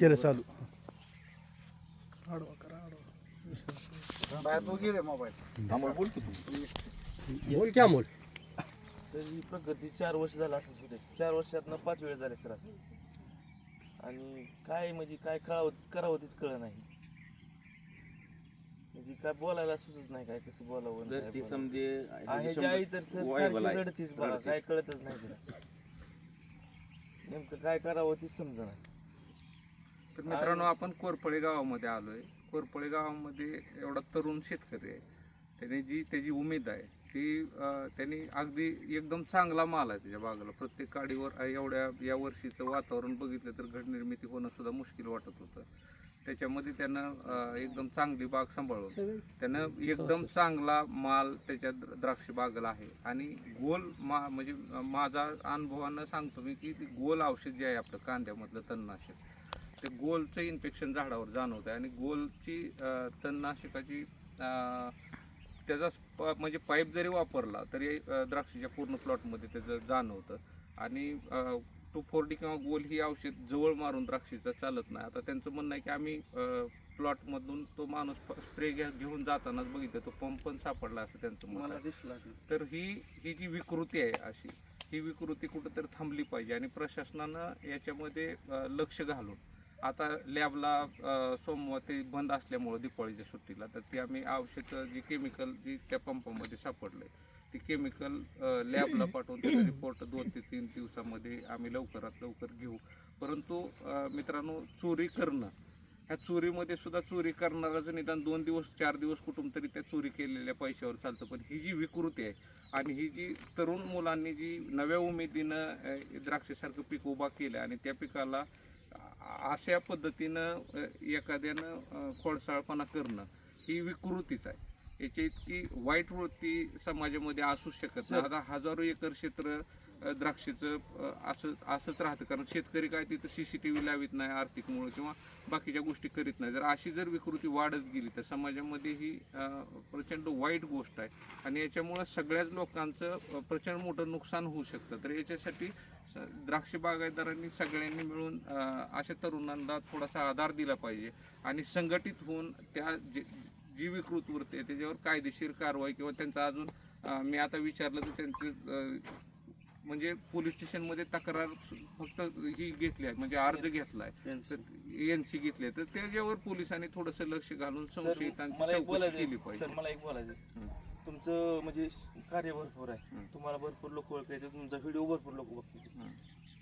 केलं चालू. बोल की अमोल. तर ही प्रगती चार वर्ष झालं असंच होते. चार वर्षातनं पाच वेळ झाले सर असं. आणि काय म्हणजे काय कळावं करावं तीच कळ नाही. म्हणजे काय बोलायला सुचत नाही काय कसं बोलावं आणि काय घरची बोलावं. समजे आहे जी आई तर सर वायबल सारखी आहे. रडतीच बघा रडतीच. काय कळतच नाही तिला. नेमकं काय करावं तीच समजा नाही तर मित्रांनो आपण कोरपळे गावामध्ये आलोय. कोरपळे गावामध्ये एवढा तरुण शेतकरी आहे. त्याने जी त्याची उमेद आहे ती त्यांनी अगदी एकदम चांगला माल आहे त्याच्या बागाला. प्रत्येक काडीवर एवढ्या या वर्षीचं वातावरण बघितलं तर घड निर्मिती होणं सुद्धा मुश्किल वाटत होतं. त्याच्यामध्ये त्यानं एकदम चांगली बाग सांभाळून त्यानं एकदम चांगला माल त्याच्या द्र- द्राक्ष बागेला आहे. आणि गोल मा म्हणजे माझा अनुभवानं सांगतो मी की गोल औषध जे आहे आपलं कांद्यामधलं तणनाशक. ते गोलचं इन्फेक्शन झाडावर जाणवत आहे आणि गोलची तणनाशकाची त्याचा प- म्हणजे पाईप जरी वापरला तरी द्राक्षाच्या पूर्ण प्लॉटमध्ये त्याचं जाणवतं. आणि टू फोर्टी किंवा गोल ही औषध जवळ मारून द्राक्षीचं चालत नाही. आता त्यांचं म्हणणं आहे की आम्ही प्लॉटमधून तो माणूस स्प्रे घेऊन जातानाच बघितलं तो पंप पण सापडला असं त्यांचं मला दिसला तर ही ही जी विकृती आहे अशी ही विकृती कुठंतरी थांबली पाहिजे आणि प्रशासनानं याच्यामध्ये लक्ष घालून आता लॅबला सोमवार ते बंद असल्यामुळं दिपाळीच्या सुट्टीला. तर ती आम्ही औषध जी केमिकल जी त्या पंपामध्ये सापडले ती केमिकल लॅबला पाठवून त्याचा रिपोर्ट दोन ते तीन दिवसामध्ये आम्ही लवकरात लवकर घेऊ. परंतु मित्रांनो चोरी करणं ह्या चोरीमध्ये सुद्धा चोरी करणाराचं निदान दोन दिवस चार दिवस कुठून तरी त्या चोरी केलेल्या पैशावर चालतं. पण ही जी विकृती आहे आणि ही जी तरुण मुलांनी जी नव्या उमेदीनं द्राक्षासारखं पीक उभा केलं आणि त्या पिकाला अशा पद्धतीनं एखाद्यानं खोडसाळपणा करणं ही विकृतीच आहे. याची इतकी वाईट वृत्ती समाजामध्ये असू शकत नाही. आता हजारो एकर क्षेत्र द्राक्षाचं असं असंच राहतं. कारण शेतकरी काय तिथं सी सी टी व्ही लावित नाही आर्थिकमुळे किंवा बाकीच्या गोष्टी करीत नाही. जर अशी जर विकृती वाढत गेली तर समाजामध्ये ही प्रचंड वाईट गोष्ट आहे. आणि याच्यामुळं सगळ्याच लोकांचं प्रचंड मोठं नुकसान होऊ शकतं. तर याच्यासाठी द्राक्ष बागायतदारांनी सगळ्यांनी मिळून अशा तरुणांना थोडासा आधार दिला पाहिजे आणि संघटित होऊन त्या जे जी विकृत वृत्ती आहे त्याच्यावर कायदेशीर कारवाई किंवा त्यांचा अजून मी आता विचारलं तर त्यांचं म्हणजे पोलीस स्टेशनमध्ये तक्रार फक्त ही घेतली आहे म्हणजे अर्ज घेतलाय एन सी घेतले तर त्याच्यावर पोलिसांनी थोडंसं लक्ष घालून संशयितांची मला एक चौकशी केली बोलायचं पाहिजे तुमचं म्हणजे कार्य भरपूर आहे. तुम्हाला भरपूर लोक ओळखायचे तुमचा व्हिडिओ भरपूर लोक बघतात हं.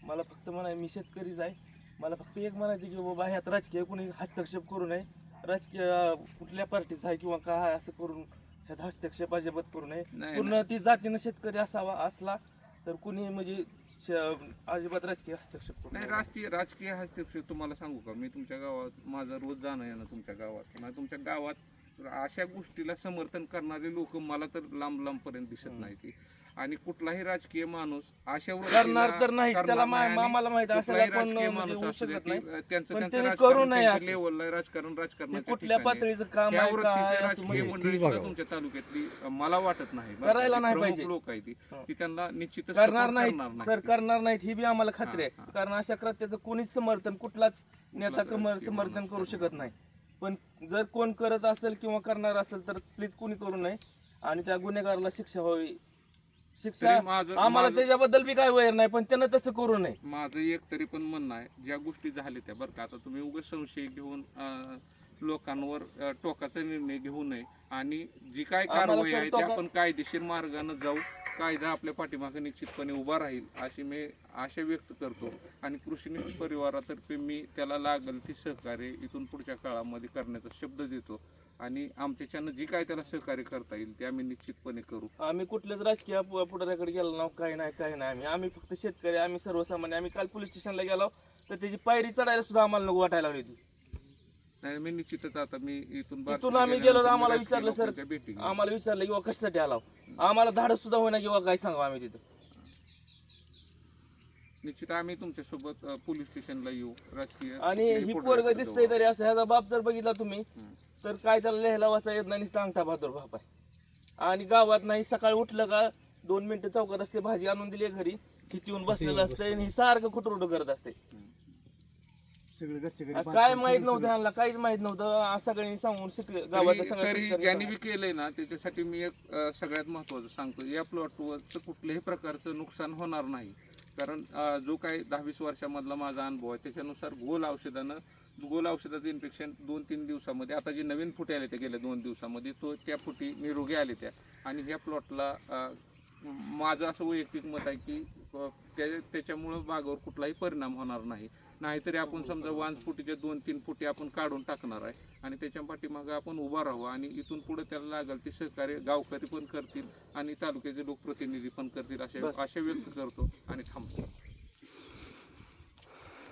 मला फक्त म्हणा मी शेतकरीच आहे. मला फक्त एक म्हणायचं की बाबा ह्यात राजकीय कोणी हस्तक्षेप करू नये. राजकीय कुठल्या पार्टीचा आहे किंवा काय आहे असं करून ह्यात हस्तक्षेप अजिबात करू नये. पूर्ण ती जातीनं शेतकरी असावा असला तर कुणी म्हणजे अजिबात राजकीय हस्तक्षेप करू नाही राजकीय राजकीय हस्तक्षेप तुम्हाला सांगू का? मी तुमच्या गावात माझं रोज जाणं येणं तुमच्या गावात. तुमच्या गावात अशा गोष्टीला समर्थन करणारे लोक मला तर लांब लांब पर्यंत दिसत नाही आणि कुठलाही राजकीय माणूस अशा करणार तर नाही त्याला नाही आम्हाला माहिती म्हणजे नाही. राजकारण. लेवलला राजकारण ते राजकारणाच्या कुठल्या. पातळीचं काम राजकीय म्हणजे मंडळी. तुमच्या तालुक्यातली मला वाटत नाही? करायला नाही पाहिजे. लोक आहे ती त्यांना निश्चितच करणार करणार सर. करणार नाहीत ही बी आम्हाला खात्री आहे. कारण अशा कृत्याचं कोणीच समर्थन कुठलाच नेता समर्थन करू शकत नाही पण जर कोण करत असेल किंवा करणार असेल तर प्लीज कोणी करू नये. आणि त्या गुन्हेगाराला शिक्षा व्हावी. शिक्षा तरी माझं- आम्हाला माझं- त्याच्याबद्दल बी काय वैर नाही पण त्यानं तसं करू नये. माझं एक तरी पण म्हणणं आहे ज्या गोष्टी झाल्या त्या बरं का. आता तुम्ही उगाच संशय घेऊन अं, लोकांवर अं, टोकाचा निर्णय घेऊ नये. आणि जी काय आम्हाला कारवाई सर आहे ती टोका- आपण कायदेशीर मार्गाने जाऊ कायदा आपल्या पाठीमागे निश्चितपणे उभा राहील अशी मी आशा व्यक्त करतो. आणि कृषी परिवारातर्फे मी त्याला लागेल ती सहकार्य इथून पुढच्या काळामध्ये करण्याचा शब्द देतो. आणि आमच्याच्यानं जी काय त्याला सहकार्य करता येईल ते आम्ही निश्चितपणे करू. आम्ही कुठल्याच राजकीय पुढाऱ्याकडे गेलो ना काही नाही काय नाही. आम्ही आम्ही फक्त शेतकरी आम्ही सर्वसामान्य आम्ही काल पोलीस स्टेशनला गेलो तर त्याची पायरी चढायला सुद्धा आम्हाला नको वाटायला लागली होती. नाही मी निश्चितच आता मी इथून तिथून आम्ही गेलो तर आम्हाला विचारलं सर भेटी. आम्हाला विचारलं किंवा कशासाठी आला आम्हाला धाडस सुद्धा होईना किंवा काय सांगा आम्ही तिथं. निश्चित आम्ही तुमच्यासोबत अ, पोलीस स्टेशनला येऊ. राजकीय आणि ही रिपोर्ट पोरग द्यायचा दिसतंय. तरी असं ह्याचा बाप जर बघितला तुम्ही. तर काय त्याला लिहायला वाचा येत नाही नुसता अंगठा बहादूर बाप आहे. आणि गावात नाही सकाळी उठलं का दोन मिनिटं चौकात असते भाजी आणून दिली घरी किती येऊन बसलेलं असतं आणि ही सारखं खुटरुट करत असते. सगळं घरचे घरी आ, बांधकाम काय माहीत नव्हतं. ह्यांना काहीच माहीत नव्हतं. आ, सगळ्यांनी सांगून शेतकरी गावातल्या तरी सगळ्या तरी शेतकऱ्यांनी. ज्यांनी. बी केलंय ना त्याच्यासाठी मी एक अ, सगळ्यात महत्वाचं सांगतो. या प्लॉटवरचं कुठल्याही प्रकारचं नुकसान होणार नाही. कारण अ, जो काही दहावीस वर्षामधला माझा अनुभव आहे त्याच्यानुसार गोल औषधानं गोल औषधाचं इन्फेक्शन दोन तीन दिवसामध्ये आता जे नवीन फुटे आले ते गेल्या दोन दिवसामध्ये तो त्या फुटी निरोगी आले त्या. आणि ह्या प्लॉटला माझं असं वैयक्तिक मत आहे की अ, त्या त्याच्यामुळं बागावर कुठलाही परिणाम होणार नाही. नाहीतरी आपण समजा वांज फुटीच्या दोन तीन फुटी आपण काढून टाकणार आहे. आणि त्याच्या पाठीमागं आपण उभा राहू आणि इथून पुढे त्याला लागेल ते सहकार्य गावकरी पण करतील आणि तालुक्याचे लोकप्रतिनिधी पण करतील असे बस. असे व्यक्त करतो आणि थांबतो.